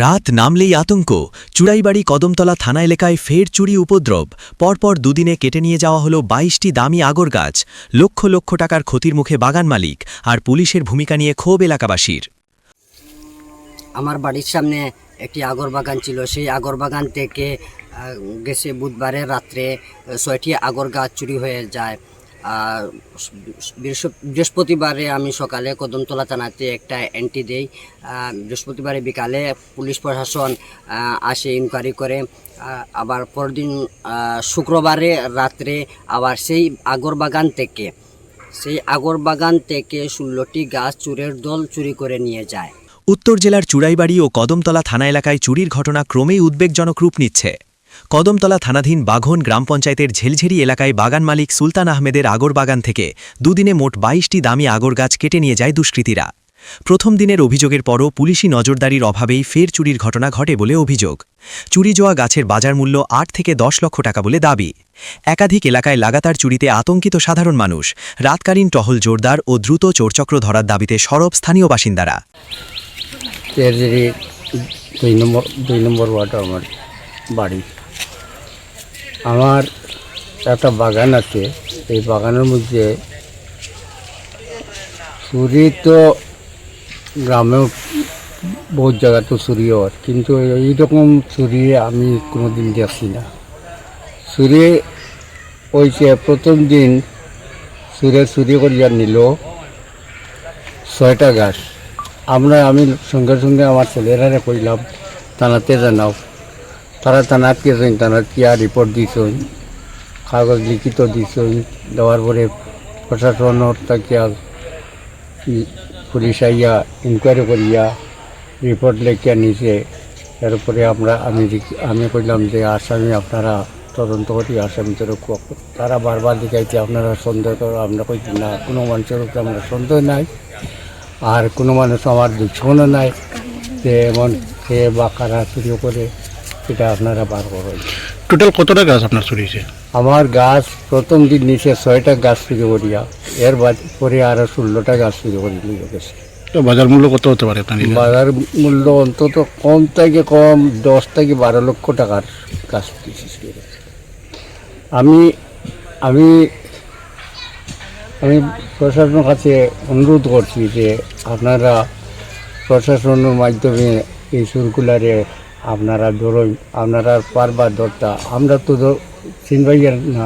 রাত নামলেই আতঙ্ক। চুড়াইবাড়ি কদমতলা থানা এলাকায় ফের চুরি উপদ্রব। পরপর দুদিনে কেটে নিয়ে যাওয়া হলো বাইশটি দামি আগর গাছ। লক্ষ লক্ষ টাকার ক্ষতির মুখে বাগান মালিক আর পুলিশের ভূমিকা নিয়ে ক্ষোভ এলাকাবাসীর। আমার বাড়ির সামনে একটি আগর বাগান ছিল। সেই আগর বাগান থেকে গেছে বুধবারের রাত্রে ছয়টি আগর গাছ চুরি হয়ে যায়। আর বৃহস্পতিবারে আমি সকালে কদমতলা থানাতে একটা এন্ট্রি দেই। বৃহস্পতিবারে বিকালে পুলিশ প্রশাসন আসে ইনকোয়ারি করে। আবার পরদিন শুক্রবারে রাত্রে আবার সেই আগর বাগান থেকে, সেই আগর বাগান থেকে ষোলোটি গাছ চুরের দল চুরি করে নিয়ে যায়। উত্তর জেলার চুড়াইবাড়ি ও কদমতলা থানা এলাকায় চুরির ঘটনা ক্রমেই উদ্বেগজনক রূপ নিচ্ছে। কদমতলা থানাধীন বাঘন গ্রাম পঞ্চায়েতের ঝেলঝেরি এলাকায় বাগান মালিক সুলতান আহমেদের আগর বাগান থেকে দুদিনে মোট বাইশটি দামি আগর গাছ কেটে নিয়ে যায় দুষ্কৃতীরা। প্রথম দিনের অভিযোগের পরও পুলিশি নজরদারির অভাবেই ফের চুরির ঘটনা ঘটে বলে অভিযোগ। চুরি যাওয়া গাছের বাজার মূল্য আট থেকে দশ লক্ষ টাকা বলে দাবি। একাধিক এলাকায় লাগাতার চুরিতে আতঙ্কিত সাধারণ মানুষ, রাতকালীন টহল জোরদার ও দ্রুত চোরচক্র ধরার দাবিতে সরব স্থানীয় বাসিন্দারা। দুই নম্বর দুই নম্বর ওয়ার্ড আমার বাড়ি। আমার একটা বাগান আছে, এই বাগানের মধ্যে চুরি তো গ্রামেও বহুত জায়গা তো চুরি হয়, কিন্তু এইরকম চুরি আমি কোনোদিন দেখছি না। চুরি হয়েছে প্রথম দিন চুরে চুরি করিয়া নিল ছয়টা গাছ। আমরা আমি সঙ্গে সঙ্গে আমার ছেলেরা কইলাম থানাতে জানাও। তারা থানাত গেছেন থানাত কিয়া রিপোর্ট দিছেন, কাগজ লিখিত দিছেন, দেওয়ার পরে প্রশাসনের তাকিয়া পুলিশ আইয়া ইনকোয়ারি করিয়া রিপোর্ট লেখিয়া নিছে। এরপরে আমরা, আমি আমি কইলাম যে আসামি আপনারা তদন্ত করি আসামিদের তারা বারবার দেখাইছে আপনারা সন্দেহ করো, আমরা কই না, কোনো মানুষের উপরে আমরা সন্দেহ নাই। আর কোনো মানুষ আমার দুঃখনও নাই যে এমন খেয়ে বা কারা চুরি করে। সেটা আপনারা বার করেন। টোটাল কতটা গাছ আপনার চুরি হয়েছে? আমার গাছ প্রথম দিন নিচে ছয়টা গাছ থেকে করিয়া এর বাদ পরে আরও ষোলোটা গাছ চুরি করে নিয়ে গেছে। তো বাজার মূল্য কত হতে পারে আপনার বাজার মূল্য অন্তত কম থেকে কম দশ থেকে বারো লক্ষ টাকার গাছ আমি আমি আমি প্রশাসনের কাছে অনুরোধ করছি যে আপনারা প্রশাসনের মাধ্যমে এই সুরকুলারে আপনারা ধরুন আপনারা পারবার দরটা আমরা তো চিনবাই না